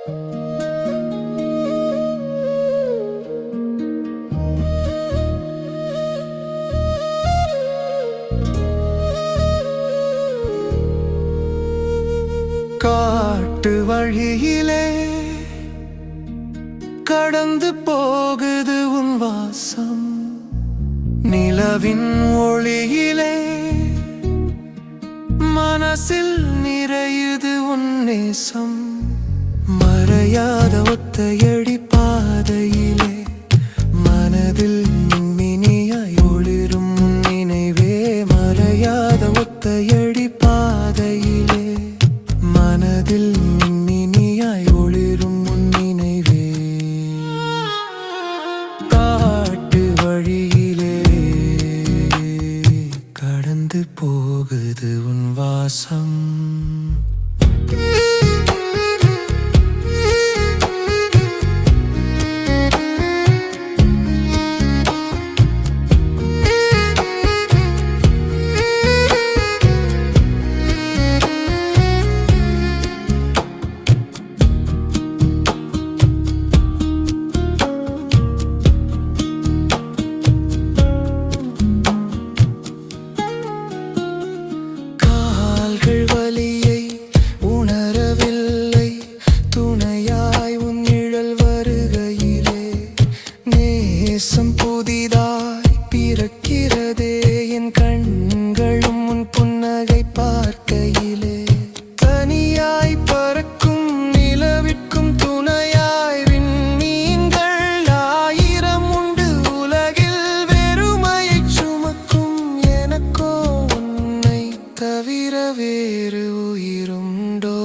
காட்டு வழியிலே கடந்து போகுது உன் வாசம். நிலவின் ஒளியிலே மனசில் நிறையுது உன் நேசம். மறையாத ஒத்தையடி பாதையிலே மனதில் மின்மினியாய் ஒளிரும் நினைவே மறையாத ஒத்தையடி பாதையிலே மனதில் மின்மினியாய் ஒளிரும் உன் நினைவே. காட்டு வழியிலே கடந்து போகுது உன் வாசம். கால்கள் வலியை உணரவில்லை. துணையாய் உன் நிழல் வருகையிலே நேசம் புதிதாய் பிறக்கிறதே. என் கண்களும் உன் தவிர வேறு உயிருண்டோ?